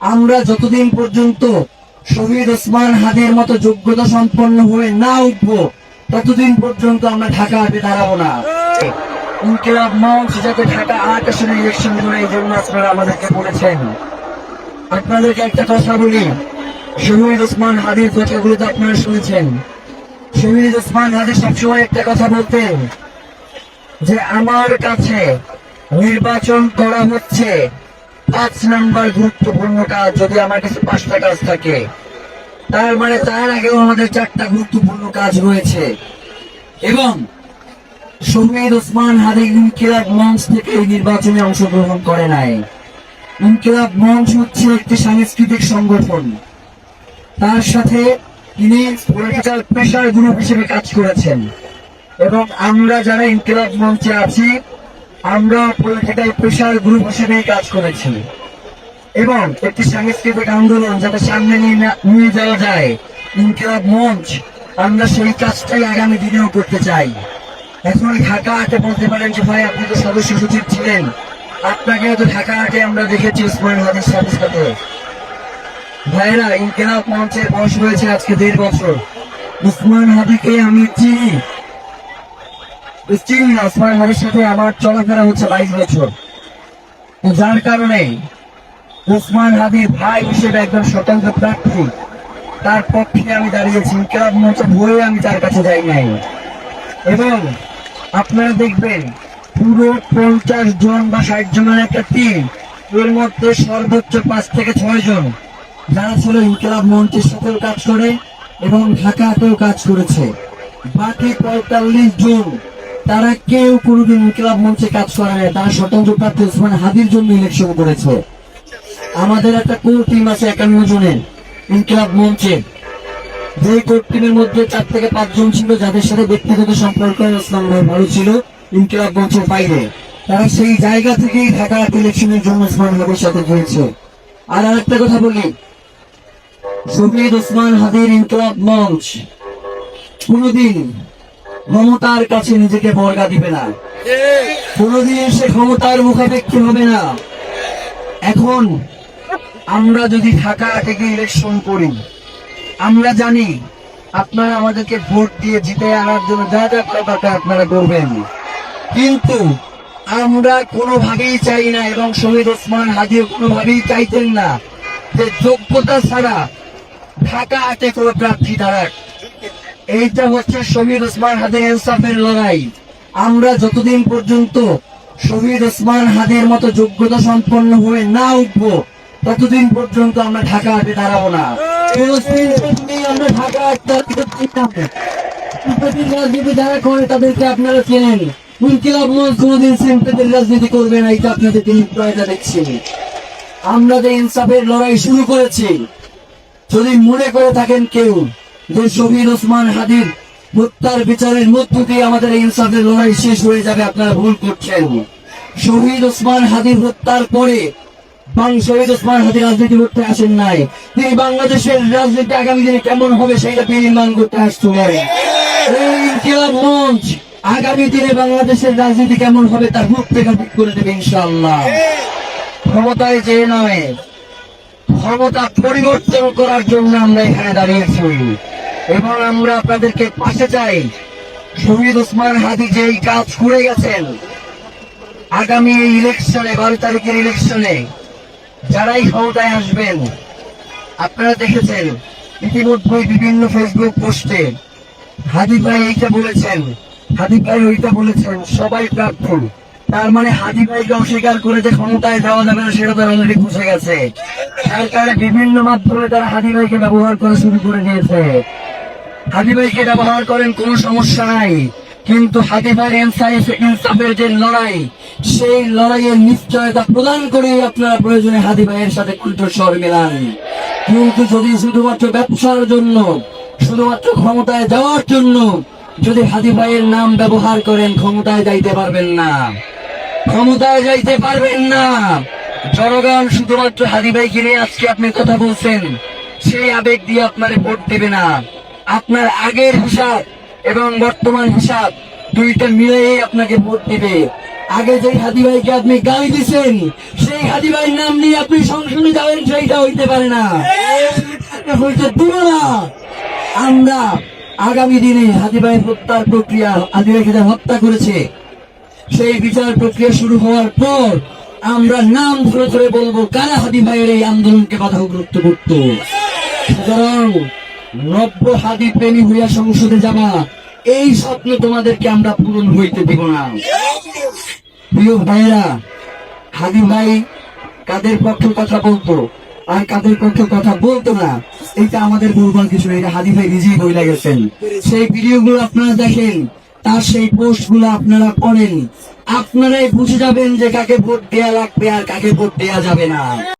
আমরা যতদিন পর্যন্ত শহীদ ওসমান হাদির মতো যোগ্যতা সম্পন্ন হয়ে না উঠবো, ততদিন পর্যন্ত আমরা ঢাকা হাটে দাঁড়াবো না। ইনকিলাব মঞ্চ যাতে ঢাকা ইলেকশন করে, এই জন্য আপনারা আমাদেরকে বলেছেন। আপনাদেরকে একটা কথা বলি, শহীদ ওসমান হাদির কথাগুলো তো আপনারা শুনেছেন। শহীদ ওসমান হাদি সবসময় একটা কথা বলতেন যে, আমার কাছে নির্বাচন করা হচ্ছে পাঁচ নাম্বার গুরুত্বপূর্ণ কাজ যদি আমার কাছে পাঁচটা কাজ থাকে, তার মানে তার আগেও আমাদের চারটা গুরুত্বপূর্ণ কাজ রয়েছে। এবং শহীদ ওসমান হাদি ইনকিলাব মঞ্চ থেকে এই নির্বাচনে অংশগ্রহণ করে নাই। ইনকিলাব মঞ্চ হচ্ছে একটি সাংস্কৃতিক সংগঠন। তার সাথে তিনি পলিটিক্যাল প্রেশার গ্রুপ হিসেবে কাজ করেছেন। এবং আমরা যারা ইনকিলাব মঞ্চে আছি আমরা পলিটিক্যাল প্রেশার গ্রুপ হিসেবে কাজ করেছি। এবং একটি সাংস্কৃতিক আন্দোলন যাতে সামনে নিয়ে যাওয়া যায়। ইনকিলাব মঞ্চ, আমরা সেই কাজটাই আগামী দিনেও করতে চাই। এখন ঢাকা হাটে বলতে পারেন যে ভাই, আপনি তো সদস্য সচিব ছিলেন। আপনাকে তো ঢাকা হাটে আমরা দেখেছি উসমান হাদির সাথে সাথে ভাইরা, ইনকিলাব মঞ্চের বয়স হয়েছে আজকে দেড় বছর। উসমান হাদিকে আমি চিনি। চিনি না উসমান হাদির সাথে আমার চলাফেরা হচ্ছে বাইশ বছর। যার কারণে উসমান হাদির ভাই হিসেবে একজন স্বতন্ত্র প্রার্থী, তার পক্ষে আমি দাঁড়িয়েছি। ইনকিলাব মঞ্চে ভয়ে আমি তার কাছে যাই নাই। এবং আপনারা দেখবেন, পুরো পঞ্চাশ জন বা ষাট জনের একটা টিম এর মধ্যে সর্বোচ্চ পাঁচ থেকে ছয় জন যারা ছিল ইনকিলাব মঞ্চের সাথেও কাজ করে এবং ঢাকাতেও কাজ করেছে। বাকি পঁয়তাল্লিশ জন তারা কেউ কোনোদিন ইনকিলাব মঞ্চে কাজ করে না তারা স্বতন্ত্র প্রার্থী ওসমান হাদির জন্য ইলেকশন করেছে। আমাদের একটা কোর টিম আছে একান্ন জনের ইনকিলাব মঞ্চে। যে কোর টিমের মধ্যে চার থেকে পাঁচজন ছিল, যাদের সাথে ব্যক্তিগত সম্পর্ক ইসলাম ভাই ভালো ছিল ইনকিলাব মঞ্চের বাইরে। তারা সেই জায়গা থেকেই ঢাকা ইলেকশনের জন্য ওসমান হাদির সাথে গিয়েছে আর আরেকটা কথা বলি, শহীদ ওসমান হাদির ইনকিলাব মঞ্চ। কোনদিন মমতার কাছে নিজেকে বর্গা দিবে না। কোনদিন সে ক্ষমতার মুখাপেক্ষি হবে না। এখন আমরা যদি ঢাকা থেকে ইলেকশন করি, আমরা জানি আপনারা আমাদেরকে ভোট দিয়ে জিতে আনার জন্য যা যা করা আপনারা করবেন। কিন্তু আমরা কোনোভাবেই চাই না এবং শহীদ ওসমান হাজির কোনোভাবেই চাইতেন না যে যোগ্যতা ছাড়া ঢাকা আটে কোনো প্রার্থী দাঁড়াক। এইটা হচ্ছে শহীদ ওসমান হাদির ইনসাফের লড়াই। আমরা যতদিন পর্যন্ত শহীদ ওসমান হাদির মতো যোগ্যতা সম্পন্ন হয়ে না উঠবো, ততদিন পর্যন্ত আমরা ঢাকা হাতে দাঁড়াবো না। আমরা রাজনীতি করে তাদেরকে আপনারা চেনেন। রাজনীতি নিশ্চয়তা দেখছি। আমরা যে ইনসাফের লড়াই শুরু করেছি, যদি মনে করে থাকেন কেউ যে ওসমান হাদির হত্যার বিচারের মধ্য দিয়ে আমাদের এই ইনসাফের লড়াই শেষ হয়ে যাবে, আপনারা ভুল করছেন। শহীদ ওসমান হাদির হত্যার পরে শহীদ ওসমান হাদির রাজনীতি করতে আসেন নাই। তিনি বাংলাদেশের রাজনীতি আগামী দিনে কেমন হবে সেইটা নির্মাণ করতে মঞ্চ আগামী দিনে বাংলাদেশের রাজনীতি কেমন হবে তার ঠিক করে দেবে ইনশাআল্লাহ। ক্ষমতায় যে নয়, ক্ষমতা পরিবর্তন করার জন্য আমরা এখানে দাঁড়িয়েছি। এবং আমরা আপনাদেরকে পাশে চাই শহীদ ওসমান হাদি যে এই কাজ করে গেছেন, আগামী এই ইলেকশনে, বারো তারিখের ইলেকশনে, যারাই ক্ষমতায় আসবেন, আপনারা দেখেছেন ইতিমধ্যে বিভিন্ন ফেসবুক পোস্টে হাদি ভাই এইটা বলেছেন, হাদি ভাই ওইটা বলেছেন, সবাই প্রার্থী। তার মানে হাদি ভাইকে অস্বীকার করে যে ক্ষমতায় যাওয়া যাবে না, সেটা তার অলরেডি বুঝে গেছে। সরকারের বিভিন্ন মাধ্যমে তারা হাদি ভাইকে ব্যবহার করা শুরু করে দিয়েছে। হাদি ভাইকে ব্যবহার করেন, কোনো সমস্যা নাই। কিন্তু হাদি ভাই ইনসাফের যে লড়াই, সেই লড়াইয়ের নিশ্চয়তা প্রদান করে আপনারা প্রয়োজনে হাদি ভাইয়ের সাথে কণ্ঠস্বর মেলান। কিন্তু যদি শুধুমাত্র ব্যবসার জন্য, শুধুমাত্র ক্ষমতায় যাওয়ার জন্য, যদি হাদি ভাইয়ের নাম ব্যবহার করেন, ক্ষমতায় যাইতে পারবেন না। ক্ষমতায় যাইতে পারবেন না। জনগণ শুধুমাত্র হাদি ভাইকে নিয়ে আজকে আপনি কথা বলছেন, সেই আবেগ দিয়ে আপনার ভোট দেবে না। আপনার আগের হিসাব এবং বর্তমান হিসাব দুইটা মিলেই আপনাকে ভোট দিবে। আগে যে হাদি ভাইকে আপনি গালি দিছেন, সেই হাদি ভাইয়ের নাম নিয়ে আপনি সংসদে যাবেন, সেইটা হইতে পারে না। আমরা আগামী দিনে হাদি ভাইয়ের হত্যার প্রক্রিয়া হাদি ভাইকে হত্যা করেছে, সেই বিচার প্রক্রিয়া শুরু হওয়ার পর আমরা নাম ধরে ধরে বলব, কারা হাদি ভাইয়ের এই আন্দোলনকে বাধাগ্রস্ত করত? সুতরাং নব্য হাদি প্রেমী হইয়া সংসদে যাবা, এই স্বপ্ন তোমাদেরকে আমরা পূরণ হইতে দিব না। প্রিয় ভাইয়েরা, হাদি ভাই কাদের পক্ষে কথা বলতো, আর কাদের পক্ষে কথা বলতো না এটা আমাদের বলবার কিছু এটা হাদি ভাই নিজেই বইলা গেছেন। সেই ভিডিওগুলো আপনারা দেখেন, তার সেই পোস্টগুলো আপনারা করেন আপনারাই বুঝে যাবেন যে কাকে ভোট দেয়া লাগবে আর কাকে ভোট দেয়া যাবে না।